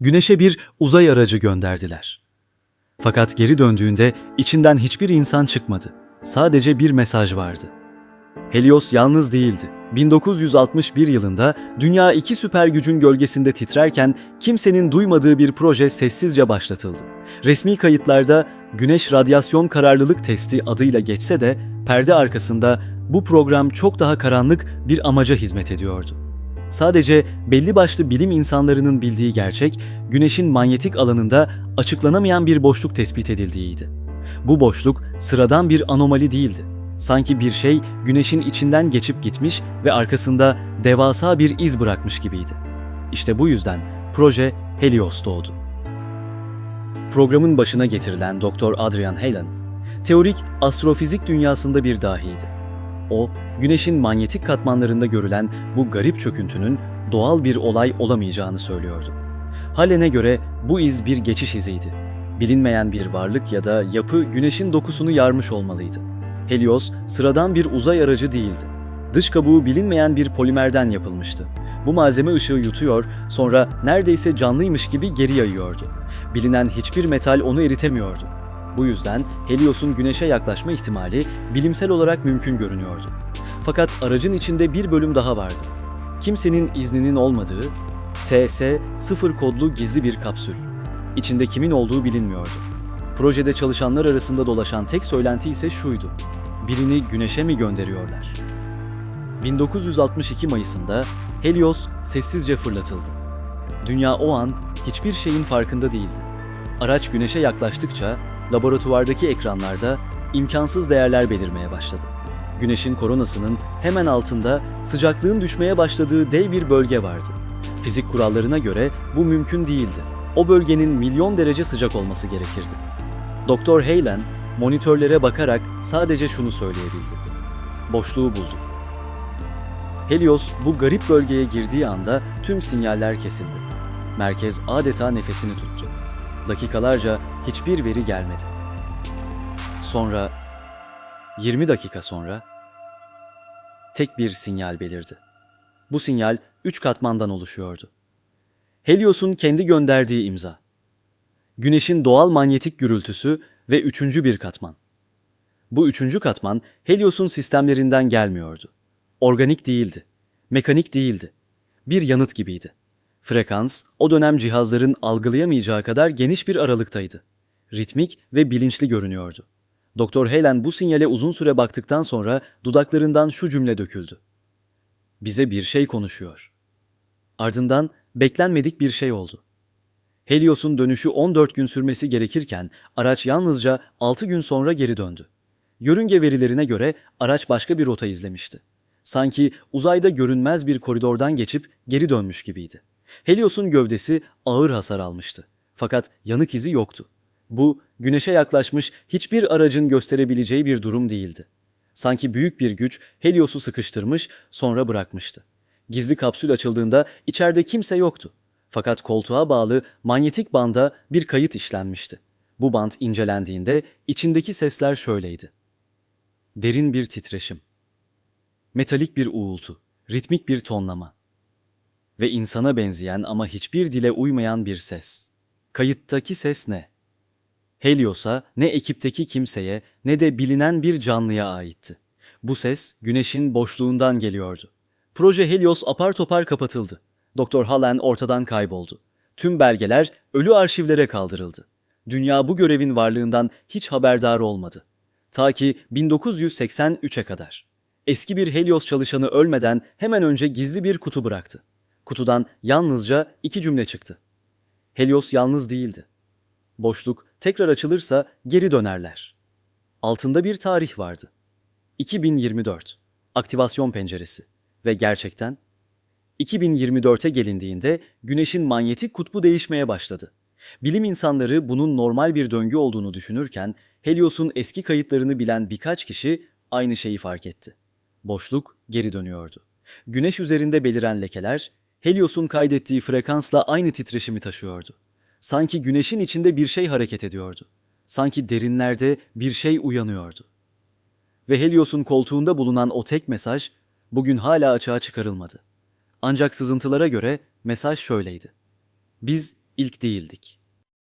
Güneş'e bir uzay aracı gönderdiler. Fakat geri döndüğünde içinden hiçbir insan çıkmadı. Sadece bir mesaj vardı. Helios yalnız değildi. 1961 yılında dünya iki süper gücün gölgesinde titrerken kimsenin duymadığı bir proje sessizce başlatıldı. Resmi kayıtlarda Güneş Radyasyon Kararlılık Testi adıyla geçse de perde arkasında bu program çok daha karanlık bir amaca hizmet ediyordu. Sadece belli başlı bilim insanlarının bildiği gerçek, Güneş'in manyetik alanında açıklanamayan bir boşluk tespit edildiğiydi. Bu boşluk sıradan bir anomali değildi. Sanki bir şey Güneş'in içinden geçip gitmiş ve arkasında devasa bir iz bırakmış gibiydi. İşte bu yüzden proje Helios doğdu. Programın başına getirilen Dr. Adrian Halen, teorik astrofizik dünyasında bir dahiydi. O, Güneş'in manyetik katmanlarında görülen bu garip çöküntünün doğal bir olay olamayacağını söylüyordu. Halen'e göre bu iz bir geçiş iziydi. Bilinmeyen bir varlık ya da yapı Güneş'in dokusunu yarmış olmalıydı. Helios sıradan bir uzay aracı değildi. Dış kabuğu bilinmeyen bir polimerden yapılmıştı. Bu malzeme ışığı yutuyor, sonra neredeyse canlıymış gibi geri yayıyordu. Bilinen hiçbir metal onu eritemiyordu. Bu yüzden Helios'un Güneş'e yaklaşma ihtimali bilimsel olarak mümkün görünüyordu. Fakat aracın içinde bir bölüm daha vardı. Kimsenin izninin olmadığı TS-0 kodlu gizli bir kapsül. İçinde kimin olduğu bilinmiyordu. Projede çalışanlar arasında dolaşan tek söylenti ise şuydu. Birini Güneş'e mi gönderiyorlar? 1962 Mayıs'ında Helios sessizce fırlatıldı. Dünya o an hiçbir şeyin farkında değildi. Araç Güneş'e yaklaştıkça laboratuvardaki ekranlarda imkansız değerler belirmeye başladı. Güneşin koronasının hemen altında sıcaklığın düşmeye başladığı dev bir bölge vardı. Fizik kurallarına göre bu mümkün değildi. O bölgenin milyon derece sıcak olması gerekirdi. Doktor Heylen monitörlere bakarak sadece şunu söyleyebildi. Boşluğu bulduk. Helios bu garip bölgeye girdiği anda tüm sinyaller kesildi. Merkez adeta nefesini tuttu. Dakikalarca hiçbir veri gelmedi. Sonra 20 dakika sonra tek bir sinyal belirdi. Bu sinyal üç katmandan oluşuyordu. Helios'un kendi gönderdiği imza. Güneşin doğal manyetik gürültüsü ve üçüncü bir katman. Bu üçüncü katman Helios'un sistemlerinden gelmiyordu. Organik değildi, mekanik değildi. Bir yanıt gibiydi. Frekans, o dönem cihazların algılayamayacağı kadar geniş bir aralıktaydı. Ritmik ve bilinçli görünüyordu. Doktor Helen bu sinyale uzun süre baktıktan sonra dudaklarından şu cümle döküldü. Bize bir şey konuşuyor. Ardından beklenmedik bir şey oldu. Helios'un dönüşü 14 gün sürmesi gerekirken araç yalnızca 6 gün sonra geri döndü. Yörünge verilerine göre araç başka bir rota izlemişti. Sanki uzayda görünmez bir koridordan geçip geri dönmüş gibiydi. Helios'un gövdesi ağır hasar almıştı. Fakat yanık izi yoktu. Bu, güneşe yaklaşmış hiçbir aracın gösterebileceği bir durum değildi. Sanki büyük bir güç Helios'u sıkıştırmış, sonra bırakmıştı. Gizli kapsül açıldığında içeride kimse yoktu. Fakat koltuğa bağlı manyetik banda bir kayıt işlenmişti. Bu band incelendiğinde içindeki sesler şöyleydi. Derin bir titreşim. Metalik bir uğultu, ritmik bir tonlama ve insana benzeyen ama hiçbir dile uymayan bir ses. Kayıttaki ses ne? Helios'a, ne ekipteki kimseye, ne de bilinen bir canlıya aitti. Bu ses güneşin boşluğundan geliyordu. Proje Helios apar topar kapatıldı. Doktor Hallen ortadan kayboldu. Tüm belgeler ölü arşivlere kaldırıldı. Dünya bu görevin varlığından hiç haberdar olmadı. Ta ki 1983'e kadar. Eski bir Helios çalışanı ölmeden hemen önce gizli bir kutu bıraktı. Kutudan yalnızca iki cümle çıktı. Helios yalnız değildi. Boşluk tekrar açılırsa geri dönerler. Altında bir tarih vardı. 2024. Aktivasyon penceresi. Ve gerçekten 2024'e gelindiğinde Güneş'in manyetik kutbu değişmeye başladı. Bilim insanları bunun normal bir döngü olduğunu düşünürken Helios'un eski kayıtlarını bilen birkaç kişi aynı şeyi fark etti. Boşluk geri dönüyordu. Güneş üzerinde beliren lekeler Helios'un kaydettiği frekansla aynı titreşimi taşıyordu. Sanki güneşin içinde bir şey hareket ediyordu. Sanki derinlerde bir şey uyanıyordu. Ve Helios'un koltuğunda bulunan o tek mesaj bugün hala açığa çıkarılmadı. Ancak sızıntılara göre mesaj şöyleydi. Biz ilk değildik.